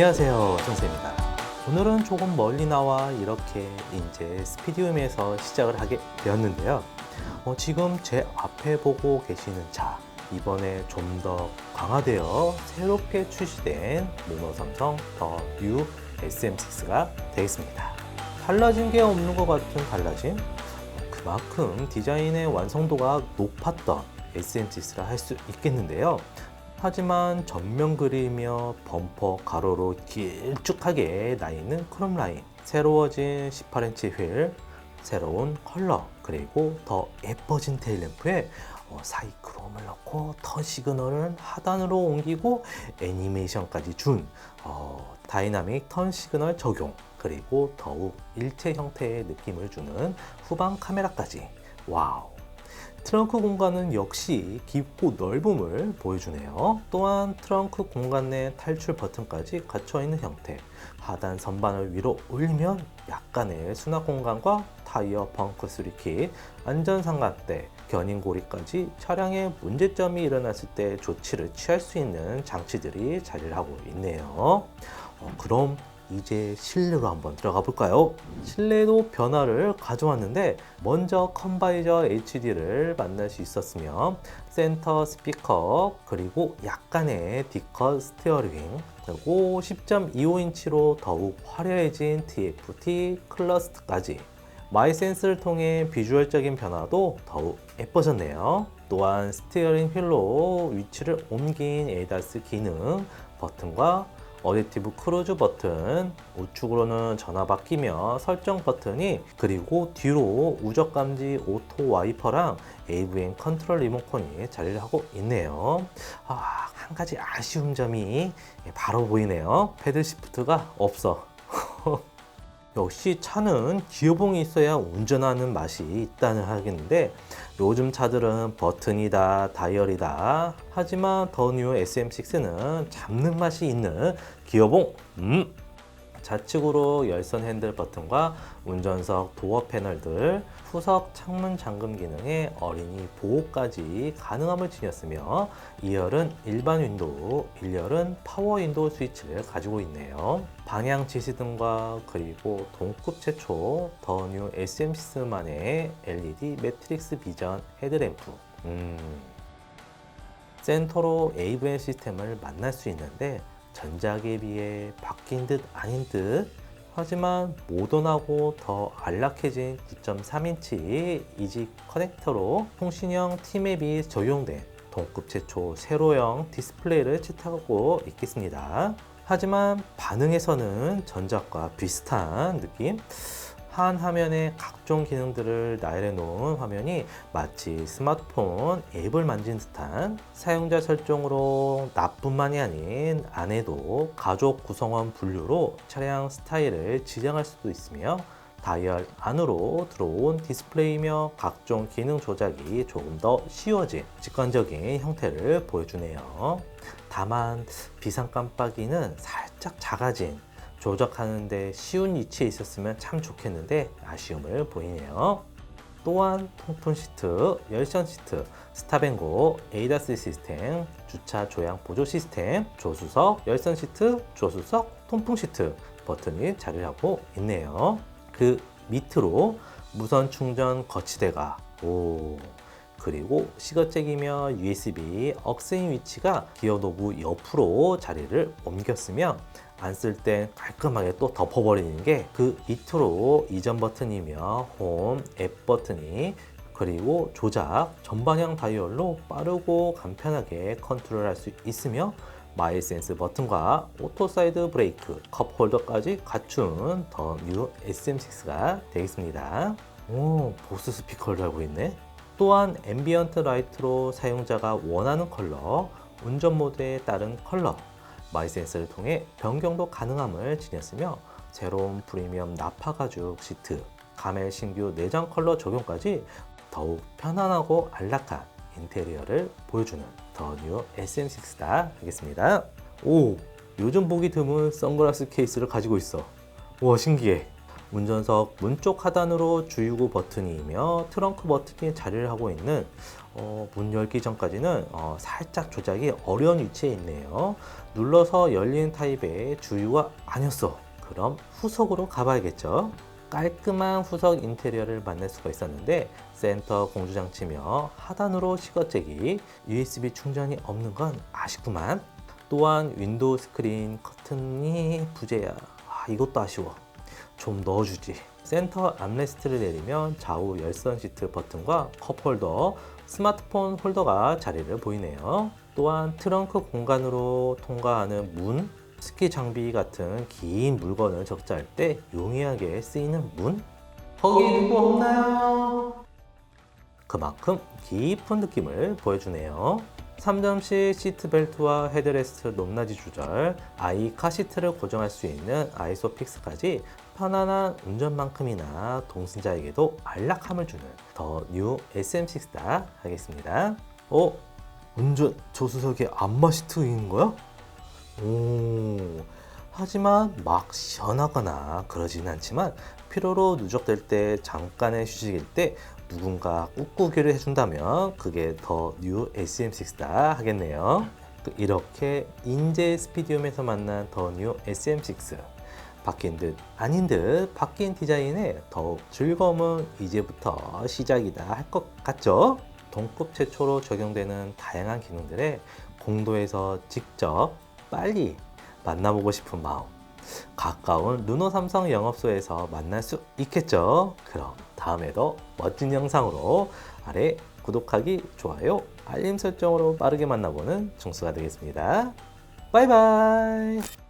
안녕하세요, 정세입니다. 오늘은 조금 멀리 나와 이렇게 이제 스피디움에서 시작을 하게 되었는데요. 어, 지금 제 앞에 보고 계시는 차, 이번에 좀 더 강화되어 새롭게 출시된 모노 삼성 더 뉴 SM6가 되겠습니다. 달라진 게 없는 것 같은 달라짐? 그만큼 디자인의 완성도가 높았던 SM6라 할 수 있겠는데요. 하지만 전면 그릴이며 범퍼 가로로 길쭉하게 나 있는 크롬 라인, 새로워진 18인치 휠, 새로운 컬러, 그리고 더 예뻐진 테일램프에 어, 사이 크롬을 넣고 터 시그널을 하단으로 옮기고 애니메이션까지 준 어, 다이나믹 턴 시그널 적용 그리고 더욱 일체 형태의 느낌을 주는 후방 카메라까지. 와우 트렁크 공간은 역시 깊고 넓음을 보여주네요. 또한 트렁크 공간 내 탈출 버튼까지 갖춰 있는 형태. 하단 선반을 위로 올리면 약간의 수납 공간과 타이어 펑크 수리킷, 안전 상각대, 견인고리까지 차량에 문제점이 일어났을 때 조치를 취할 수 있는 장치들이 자리를 하고 있네요. 어, 그럼 이제 실내로 한번 들어가 볼까요? 실내도 변화를 가져왔는데 먼저 컨바이저 HD를 만날 수 있었으며 센터 스피커 그리고 약간의 D컷 스티어링 그리고 10.25인치로 더욱 화려해진 TFT 클러스트까지 마이센스를 통해 비주얼적인 변화도 더욱 예뻐졌네요. 또한 스티어링 휠로 위치를 옮긴 에이다스 기능 버튼과 어댑티브 크루즈 버튼, 우측으로는 전화 바뀌며 설정 버튼이 그리고 뒤로 우적 감지 오토 와이퍼랑 AVM 컨트롤 리모컨이 자리를 하고 있네요. 아, 한 가지 아쉬운 점이 바로 보이네요. 패들 시프트가 없어. 역시 차는 기어봉이 있어야 운전하는 맛이 있다는 하겠는데 요즘 차들은 버튼이다 다이얼이다. 하지만 더 뉴 SM6는 잡는 맛이 있는 기어봉. 음 좌측으로 열선 핸들 버튼과 운전석 도어 패널들, 후석 창문 잠금 기능에 어린이 보호까지 가능함을 지녔으며 2열은 일반 윈도우, 1열은 파워 윈도우 스위치를 가지고 있네요. 방향 지시등과 그리고 동급 최초 더 뉴 SM6만의 LED 매트릭스 비전 헤드램프 음. 센터로 AVM 시스템을 만날 수 있는데 전작에 비해 바뀐 듯 아닌 듯 하지만 모던하고 더 안락해진 9.3인치 이지 커넥터로 통신형 T맵이 적용된 동급 최초 세로형 디스플레이를 채택하고 있겠습니다. 하지만 반응에서는 전작과 비슷한 느낌? 한 화면에 각종 기능들을 나열해 놓은 화면이 마치 스마트폰 앱을 만진 듯한 사용자 설정으로 나뿐만이 아닌 아내도 가족 구성원 분류로 차량 스타일을 지정할 수도 있으며 다이얼 안으로 들어온 디스플레이며 각종 기능 조작이 조금 더 쉬워진 직관적인 형태를 보여주네요. 다만 비상 깜빡이는 살짝 작아진 조작하는데 쉬운 위치에 있었으면 참 좋겠는데 아쉬움을 보이네요. 또한 통풍 시트, 열선 시트, 스탑앤고, 에이다스 시스템, 주차 조향 보조 시스템, 조수석, 열선 시트, 조수석, 통풍 시트 버튼이 자리를 하고 있네요. 그 밑으로 무선 충전 거치대가 오 그리고 시거잭이며 USB 억스인 위치가 기어 노브 옆으로 자리를 옮겼으며 안쓸때 깔끔하게 또 덮어버리는 게 그 밑으로 이전 버튼이며 홈, 앱 버튼이 그리고 조작, 전방향 다이얼로 빠르고 간편하게 컨트롤할 수 있으며 마이센스 버튼과 오토 사이드 브레이크, 컵 홀더까지 갖춘 더 뉴 SM6가 되겠습니다. 오, 보스 스피커를 달고 있네. 또한 앰비언트 라이트로 사용자가 원하는 컬러, 운전 모드에 따른 컬러, 마이센스를 통해 변경도 가능함을 지녔으며 새로운 프리미엄 나파 가죽 시트, 가멜 신규 내장 컬러 적용까지 더욱 편안하고 안락한 인테리어를 보여주는 더 뉴 SM6다 하겠습니다. 오, 요즘 보기 드문 선글라스 케이스를 가지고 있어. 와, 신기해. 운전석 문 쪽 하단으로 주유구 버튼이며 트렁크 버튼이 자리를 하고 있는 어, 문 열기 전까지는 어, 살짝 조작이 어려운 위치에 있네요. 눌러서 열리는 타입의 주유가 아니었어. 그럼 후석으로 가봐야겠죠. 깔끔한 후석 인테리어를 만날 수가 있었는데 센터 공조장치며 하단으로 시거잭이 USB 충전이 없는 건 아쉽구만. 또한 윈도우 스크린 커튼이 부재야. 아, 이것도 아쉬워. 좀 넣어주지. 센터 암레스트를 내리면 좌우 열선 시트 버튼과 컵홀더, 스마트폰 홀더가 자리를 보이네요. 또한 트렁크 공간으로 통과하는 문, 스키 장비 같은 긴 물건을 적재할 때 용이하게 쓰이는 문? 거기 누구 없나요? 그만큼 깊은 느낌을 보여주네요. 3점식 시트벨트와 헤드레스트 높낮이 조절, 아이 카시트를 고정할 수 있는 아이소픽스까지 편안한 운전만큼이나 동승자에게도 안락함을 주는 더 뉴 SM6다 하겠습니다. 어? 운전 조수석에 안마 시트 있는 거야? 오, 하지만 막 시원하거나 그러진 않지만 피로로 누적될 때 잠깐의 휴식일 때 누군가 꾹꾹이를 해준다면 그게 더 뉴 SM6다 하겠네요. 그 이렇게 인제 스피디움에서 만난 더 뉴 SM6 바뀐 듯 아닌 듯 바뀐 디자인에 더욱 즐거움은 이제부터 시작이다 할 것 같죠? 동급 최초로 적용되는 다양한 기능들에 공도에서 직접 빨리 만나보고 싶은 마음 가까운 르노 삼성 영업소에서 만날 수 있겠죠? 그럼 다음에도 멋진 영상으로 아래 구독하기 좋아요 알림 설정으로 빠르게 만나보는 중수가 되겠습니다. 바이바이